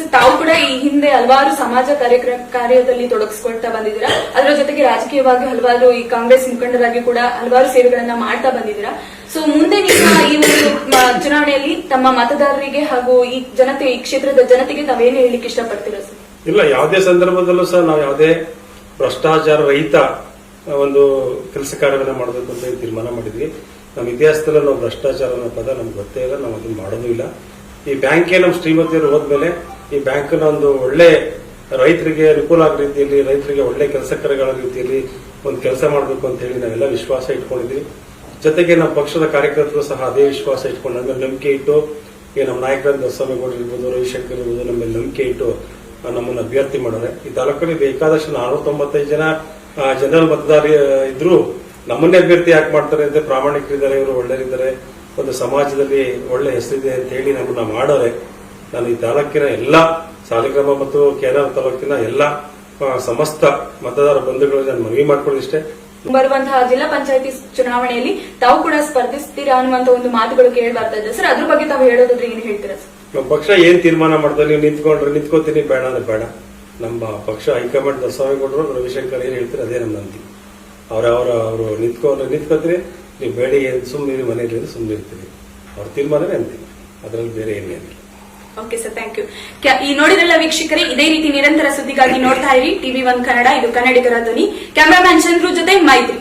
Sir, ತಾವು ಕೂಡ ಈ ಹಿಂದೆ ಹಲವಾರು ಸಮಾಜ ಕಾರ್ಯಕ್ರಮ ಕಾರ್ಯದಲ್ಲಿ ತೊಡಗಿಸ್ಕೊಳ್ತಾ ಬಂದಿದ್ದೀರಾ? ಅದರ ಜೊತೆಗೆ ರಾಜಕೀಯವಾಗಿ ಹಲವಾರು ಈ ಕಾಂಗ್ರೆಸ್ ಮುಖಂಡರಾಗಿ ಕೂಡ ಹಲವಾರು ಸೇವೆಗಳನ್ನ ಮಾಡ್ತಾ ಬಂದಿದ್ದೀರಾ? ಸೊ ಮುಂದೆ ನಿಮ್ಮ ಈ ಒಂದು ಚುನಾವಣೆಯಲ್ಲಿ ತಮ್ಮ ಮತದಾರರಿಗೆ ಹಾಗೂ ಈ ಜನತೆ ಈ ಕ್ಷೇತ್ರದ ಜನತೆಗೆ ತಾವೇನು ಹೇಳಲಿಕ್ಕೆ ಇಷ್ಟಪಡ್ತೀರಾ ಸರ್ ಇಲ್ಲ ಯಾವುದೇ ಸಂದರ್ಭದಲ್ಲೂ ಸಹ ನಾವು ಯಾವುದೇ ಭ್ರಷ್ಟಾಚಾರ ರಹಿತ ಒಂದು ಕೆಲಸ ಕಾರ್ಯಗಳನ್ನ ಮಾಡಬೇಕು ಅಂತ ತೀರ್ಮಾನ ಮಾಡಿದ್ವಿ. ನಮ್ಮ ಇತಿಹಾಸದಲ್ಲೂ ನಾವು ಭ್ರಷ್ಟಾಚಾರ ಅನ್ನೋ ಪದ ನಮ್ಗೆ ಗೊತ್ತೇ ಇಲ್ಲ ನಾವು ಅದನ್ನು ಮಾಡೋದು ಇಲ್ಲ. ಈ ಬ್ಯಾಂಕ್ಗೆ ನಮ್ಮ ಶ್ರೀಮತಿಯವರು ಹೋದ್ಮೇಲೆ ಈ ಬ್ಯಾಂಕ್ನ ಒಂದು ಒಳ್ಳೆ ರೈತರಿಗೆ ಅನುಕೂಲ ಆಗ ರೀತಿಯಲ್ಲಿ, ರೈತರಿಗೆ ಒಳ್ಳೆ ಕೆಲಸ ಕಾರ್ಯಗಳ ರೀತಿಯಲ್ಲಿ ಒಂದು ಕೆಲಸ ಮಾಡಬೇಕು ಅಂತ ಹೇಳಿ ನಾವೆಲ್ಲ ವಿಶ್ವಾಸ ಇಟ್ಕೊಂಡಿದ್ವಿ ಜೊತೆಗೆ ನಮ್ಮ ಪಕ್ಷದ ಕಾರ್ಯಕರ್ತರು ಸಹ ಅದೇ ವಿಶ್ವಾಸ ಇಟ್ಕೊಂಡು ನಮ್ಮ ನಂಬಿಕೆ ಇಟ್ಟು, ಈಗ ನಮ್ಮ ನಾಯಕರಾದ ದರ್ಶನಗೌಡರು ಇರ್ಬೋದು, ರವಿಶಂಕರ್ ಇರ್ಬೋದು ನಮ್ಮ ನಂಬಿಕೆ ಇಟ್ಟು ನಮ್ಮನ್ನು ಅಭ್ಯರ್ಥಿ ಮಾಡಿದ್ರೆ ಈ ತಾಲೂಕಲ್ಲಿ ಬೇಕಾದಷ್ಟು ನಾನೂರ ತೊಂಬತ್ತೈದು ಜನ ಜನರಲ್ ಮತದಾರ ಇದ್ರು ನಮ್ಮನ್ನೇ ಅಭ್ಯರ್ಥಿ ಯಾಕೆ ಮಾಡ್ತಾರೆ ಅಂತ ಪ್ರಾಮಾಣಿಕರಿದ್ದಾರೆ, ಇವರು ಒಳ್ಳೆಯರಿದ್ದಾರೆ ಒಂದು ಸಮಾಜದಲ್ಲಿ ಒಳ್ಳೆ ಹೆಸರಿದೆ ಅಂತ ಹೇಳಿ ನಮ್ಮನ್ನ ಮಾಡೋರೆ ನಾನು ಈ ತಾಲೂಕಿನ ಎಲ್ಲ ಸಾಲಿಗ್ರಾಮ ಮತ್ತು ಕೇದಾರ ತಾಲೂಕಿನ ಎಲ್ಲ ಸಮಸ್ತ ಮತದಾರ ಬಂಧುಗಳು ನಾನು ಮನವಿ ಮಾಡ್ಕೊಳ್ಳಿಷ್ಟೇ ಬರುವಂತಹ ಜಿಲ್ಲಾ ಪಂಚಾಯತಿ ಚುನಾವಣೆಯಲ್ಲಿ ತಾವು ಕೂಡ ಸ್ಪರ್ಧಿಸ್ತೀರಾ ಅನ್ನುವಂತ ಒಂದು ಮಾತುಗಳು ಕೇಳಿ ಬರ್ತಾ ಇದೆ ಸರ್. ಅದ್ರ ಬಗ್ಗೆ ತಾವು ಹೇಳೋದಾದ್ರೆ ಏನ್ ಹೇಳ್ತೀರಾ ನಮ್ಮ ಪಕ್ಷ ಏನ್ ತೀರ್ಮಾನ ಮಾಡ್ತಾರೆ ನೀವು ನಿಂತ್ಕೊಂಡ್ರೆ ನಿಂತ್ಕೋತೀನಿ ಬೇಡ ಅಂದ್ರೆ ಬೇಡ. ನಮ್ಮ ಪಕ್ಷ ಹೈಕಮಾಂಡ್ ದಸ್ವಾಮಿಗೌಡರು ರವಿಶಂಕರ್ ಏನ್ ಹೇಳ್ತಾರೆ ಅದೇ ನಮ್ಮ ನಂದಿ ಅವ್ರ ಅವರ ಅವರು ನಿಂತ್ಕೊಂಡ್ರೆ ನಿಂತ್ಕೋತೀರಿ ನೀವು ಬೇಡ ಏನ್ ಸುಮ್ಮನೆ ಮನೆಯಲ್ಲಿ ಸುಮ್ಮನೆ ಇರ್ತೀರಿ ಅವ್ರ ತೀರ್ಮಾನವೇ ಅಂತೀನಿ ಅದರಲ್ಲಿ ಬೇರೆ ಏನೇನಿಲ್ಲ ಓಕೆ ಸರ್ ಥ್ಯಾಂಕ್ ಯು ಈ ನೋಡಿದ್ರಲ್ಲ ವೀಕ್ಷಕರೇ, ಇದೇ ರೀತಿ ನಿರಂತರ ಸುದ್ದಿಗಾಗಿ ನೋಡ್ತಾ ಇರಿ. ಟಿವಿ ಒನ್ ಕನ್ನಡ, ಇದು ಕನ್ನಡಿಗರ ಧ್ವನಿ. ಕ್ಯಾಮರಾಮ್ಯಾನ್ ಚಂದ್ರು ಜೊತೆ ಮೈತ್ರಿ.